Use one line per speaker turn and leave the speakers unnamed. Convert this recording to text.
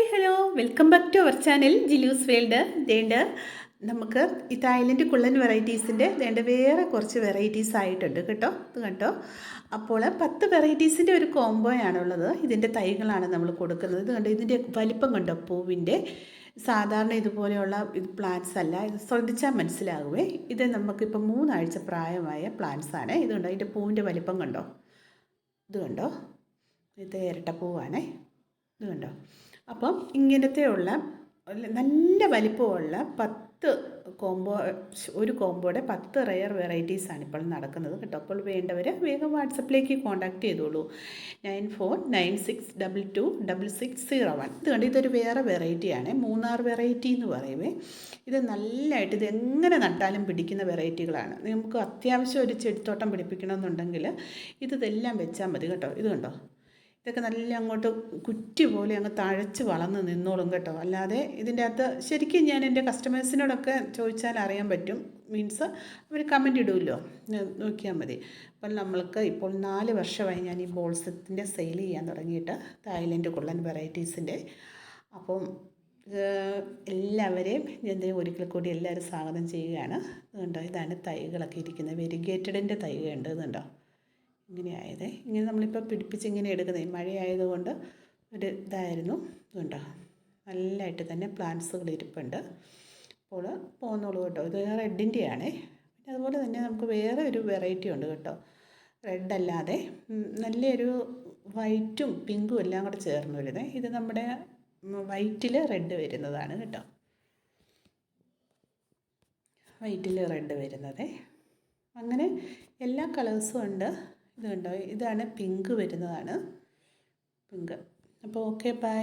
Hi hello welcome back to our channel Jilu's world ദേണ്ട നമുക്ക് ഈ Thailand കുള്ളൻ വെറൈറ്റീസിന്റെ ദേണ്ട വേറെ കുറച്ച് വെറൈറ്റീസ് ആയിട്ടുണ്ട് കേട്ടോ. ഇത് കേട്ടോ അപ്പോൾ പത്ത് വെറൈറ്റീസിന്റെ ഒരു കോംബോയാണുള്ളത് ഇതിന്റെ തൈകളാണ് നമ്മൾ കൊടുക്കുന്നത്. ഇത് കണ്ടോ? ഇതിന്റെ വലിപ്പം കണ്ടോ? പൂവിന്റെ സാധാരണ ഇതുപോലെയുള്ള ഇത് പ്ലാന്റ്സ് അല്ല. ഇത് ശ്രദ്ധിച്ചാൽ മനസ്സിലാകുവേ. ഇത് നമുക്കിപ്പോൾ മൂന്നാഴ്ച പ്രായമായ പ്ലാന്റ്സ് ആണ്. ഇത് കണ്ടോ? ഇതിന്റെ പൂവിന്റെ വലിപ്പം കണ്ടോ? ഇത് കണ്ടോ? ഇത് ഇരട്ട ഇരട്ടപ്പൂവാണേ. ഇത് കണ്ടോ? അപ്പം ഇങ്ങനത്തെയുള്ള നല്ല വലിപ്പമുള്ള പത്ത് കോംബോ ഒരു കോംബോയുടെ പത്ത് റെയർ വെറൈറ്റീസാണ് ഇപ്പോൾ നടക്കുന്നത് കേട്ടോ. അപ്പോൾ വേണ്ടവർ വേഗം വാട്സപ്പിലേക്ക് കോൺടാക്ട് ചെയ്തോളൂ. Nine four nine six double two double six zero one. ഇത് കണ്ട് ഇതൊരു വേറെ വെറൈറ്റിയാണ് മൂന്നാർ വെറൈറ്റി എന്ന് പറയുവേ. ഇത് നല്ലതായിട്ട് ഇത് എങ്ങനെ നട്ടാലും പിടിക്കുന്ന വെറൈറ്റികളാണ് നമുക്ക് അത്യാവശ്യം ഒരു ചെടിത്തോട്ടം പിടിപ്പിക്കണമെന്നുണ്ടെങ്കിൽ ഇത് ഇതെല്ലാം വെച്ചാൽ മതി കേട്ടോ. ഇത് കണ്ടോ? ഇതൊക്കെ നല്ല അങ്ങോട്ട് കുറ്റി പോലെ അങ്ങ് തഴച്ച് വളർന്ന് നിന്നോളും കേട്ടോ. അല്ലാതെ ഇതിന്റെ അകത്ത് ശരിക്കും ഞാൻ എന്റെ കസ്റ്റമേഴ്സിനോടൊക്കെ ചോദിച്ചാൽ അറിയാൻ പറ്റും. മീൻസ് അവർ കമന്റ് ഇടുമല്ലോ നോക്കിയാൽ മതി. അപ്പം നമ്മൾക്ക് ഇപ്പോൾ നാല് വർഷമായി ഞാൻ ഈ ബോൾസത്തിന്റെ സെയിൽ ചെയ്യാൻ തുടങ്ങിയിട്ട് തായ്ലൻഡ് കൊള്ളൻ വെറൈറ്റീസിന്റെ അപ്പം എല്ലാവരെയും ഞാൻ ഒരിക്കൽ കൂടി എല്ലാവരും സ്വാഗതം ചെയ്യുകയാണ്. കണ്ടോ ഇതാണ് തൈകളൊക്കെ ഇരിക്കുന്നത്. വെരിഗേറ്റഡിന്റെ തൈ ഉണ്ട് ഇതുണ്ടോ? ഇങ്ങനെ ആയത് ഇങ്ങനെ നമ്മളിപ്പോൾ പിടിപ്പിച്ച് ഇങ്ങനെ എടുക്കുന്നത് മഴയായതുകൊണ്ട് ഒരു ഇതായിരുന്നു. ഇതുണ്ടോ? നല്ലതായിട്ട് തന്നെ പ്ലാന്റ്സുകൾ ഇരിപ്പുണ്ട്. അപ്പോൾ പോന്നോളൂ കേട്ടോ. ഇത് റെഡിന്റെ ആണേ പിന്നെ അതുപോലെ തന്നെ നമുക്ക് വേറെ ഒരു വെറൈറ്റി ഉണ്ട് കേട്ടോ. റെഡ് അല്ലാതെ. നല്ലൊരു വൈറ്റും പിങ്കും എല്ലാം കൂടെ ചേർന്ന് വരുന്നത് ഇത് നമ്മുടെ വൈറ്റിൽ റെഡ് വരുന്നതാണ് കേട്ടോ. വൈറ്റിൽ റെഡ് വരുന്നത്. അങ്ങനെ എല്ലാ കളേഴ്സും ഉണ്ട്. ഇത് കണ്ടോ ഇതാണ് പിങ്ക് വരുന്നതാണ്. പിങ്ക് അപ്പോൾ ഓക്കെ ബൈ